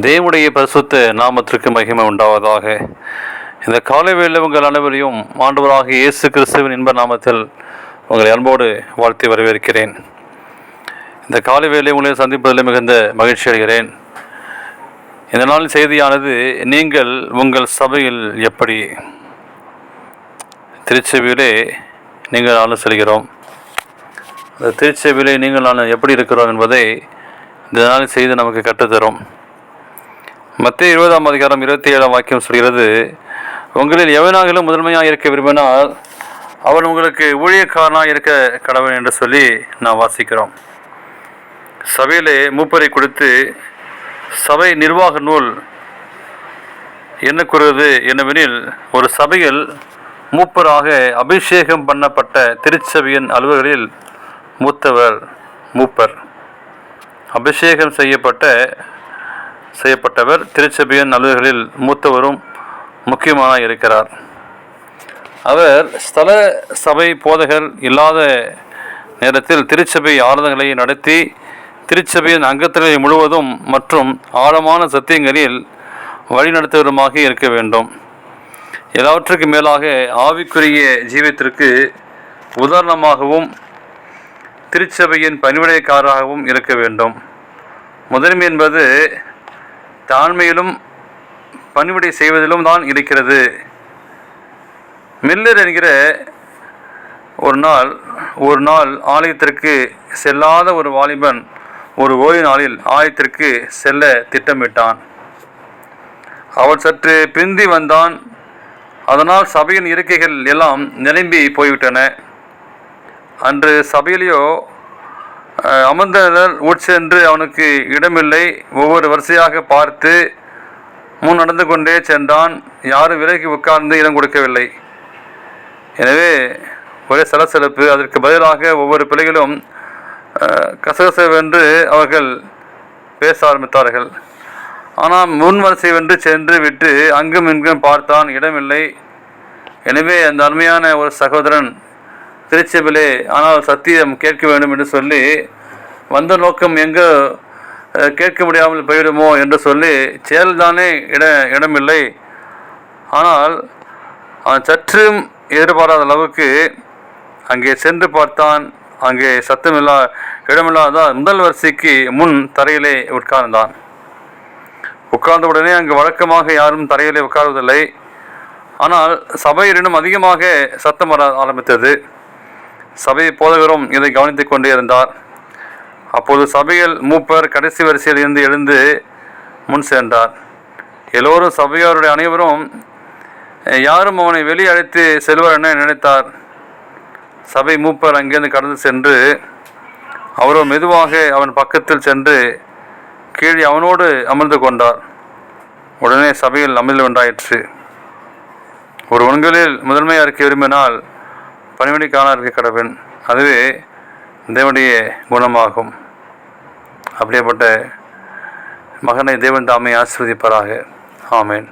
தேவனுடைய பரிசுத்த நாமத்திற்கு மகிமை உண்டாவதாக. இந்த காலை வேளையில் உங்கள் அனைவரையும் ஆண்டவராக இயேசு கிறிஸ்துவின் இன்ப நாமத்தில் உங்களை அன்போடு வாழ்த்தி வரவேற்கிறேன். இந்த காலை வேளை உங்களை சந்திப்பதில் மிகுந்த மகிழ்ச்சி அடைகிறேன். இந்த நாளின் செய்தியானது நீங்கள் உங்கள் சபையில் எப்படி? திருச்சபையிலே நீங்கள் நானும் செல்கிறோம். அந்த திருச்சபையிலே நீங்கள் நான் எப்படி இருக்கிறோம் என்பதை இந்த நாளின் செய்தி நமக்கு கற்றுத்தரும். மத்திய இருபதாம் அதிகாரம் இருபத்தி ஏழாம் வாக்கியம் சொல்கிறது உங்களில் எவனாகிலும் முதன்மையாக இருக்க விரும்பினால் அவன் உங்களுக்கு ஊழியக்காரனாக இருக்க கடவன் என்று சொல்லி நாம் வாசிக்கிறோம். சபையிலே மூப்பரை கொடுத்து சபை நிர்வாக நூல் என்ன கூறுவது என்னவெனில் ஒரு சபையில் மூப்பராக அபிஷேகம் பண்ணப்பட்ட திருச்சபையின் அலுவலர்களில் மூத்தவர் மூப்பர். அபிஷேகம் செய்யப்பட்ட செய்யப்பட்டவர் திருச்சபையின் நல்லவர்களில் மூத்தவரும் முக்கியமான இருக்கிறார். அவர் ஸ்தல சபை போதகர் இல்லாத நேரத்தில் திருச்சபை ஆராதனைகளை நடத்தி திருச்சபையின் அங்கத்தினை முழுவதும் மற்றும் ஆழமான சத்தியங்களில் வழிநடத்துவருமாக இருக்க வேண்டும். எல்லாவற்றுக்கு மேலாக ஆவிக்குரிய ஜீவத்திற்கு உதாரணமாகவும் திருச்சபையின் பணிவிடைக்காரராகவும் இருக்க வேண்டும். முதன்மை என்பது தாழ்மையிலும் பணிவிடை செய்வதிலும் தான் இருக்கிறது. மில்லர் என்கிற ஒரு நாள் ஒரு நாள் ஆலயத்திற்கு செல்லாத ஒரு வாலிபன் ஒரு ஓய்வு நாளில் ஆலயத்திற்கு செல்ல திட்டமிட்டான். அவன் சற்று பிந்தி வந்தான். அதனால் சபையின் இருக்கைகள் எல்லாம் நிரம்பி போய்விட்டன. அன்று சபையிலேயோ அமர்ந்தனர் உட்சென்று அவனுக்கு இடமில்லை. ஒவ்வொரு வரிசையாக பார்த்து முன் நடந்து கொண்டே சென்றான். யாரும் விலகி உட்கார்ந்து இடம் கொடுக்கவில்லை. எனவே ஒரே சலசலப்பு. அதற்கு பதிலாக ஒவ்வொரு பிள்ளைகளும் கசகசவென்று அவர்கள் பேச ஆரம்பித்தார்கள். ஆனால் முன் வரிசை வென்று சென்று விட்டு அங்கும் இங்கும் பார்த்தான். இடமில்லை. எனவே அந்த அருமையான ஒரு சகோதரன் திருச்செபிலே ஆனால் சத்தியம் கேட்க வேண்டும் என்று சொல்லி வந்த நோக்கம் எங்கே கேட்க முடியாமல் போயிடுமோ என்று சொல்லி செயல்தானே இட இடமில்லை. ஆனால் அவன் சற்றும் எதிர்பாராத அளவுக்கு அங்கே சென்று பார்த்தான். அங்கே சத்தமில்லா இடமில்லாதால் முதல் வரிசைக்கு முன் தரையிலே உட்கார்ந்தான். உட்கார்ந்த உடனே அங்கு வழக்கமாக யாரும் தரையிலே உட்கார்வதில்லை. ஆனால் சபையிடனும் அதிகமாக சத்தம் வர ஆரம்பித்தது. சபை போதகரும் இதை கவனித்துக் கொண்டே இருந்தார். அப்போது சபையில் மூப்பர் கடைசி வரிசையில் இருந்து எழுந்து முன் சென்றார். எல்லோரும் சபையாருடைய அனைவரும் யாரும் அவனை வெளியே அழைத்து என நினைத்தார். சபை மூப்பர் அங்கிருந்து கடந்து சென்று அவரோ மெதுவாக அவன் பக்கத்தில் சென்று கீழே அவனோடு அமர்ந்து கொண்டார். உடனே சபையில் அமிழ்ந்து உண்டாயிற்று. ஒரு உண்களில் முதன்மையாக இருக்க விரும்பினால் பணிமணிக்கான இருக்க கடவன் அதுவே தேவனுடைய குணமாகும். அப்படியேப்பட்ட மகனை தேவன் தாமே ஆசீர்வதிப்பாராக. ஆமேன்.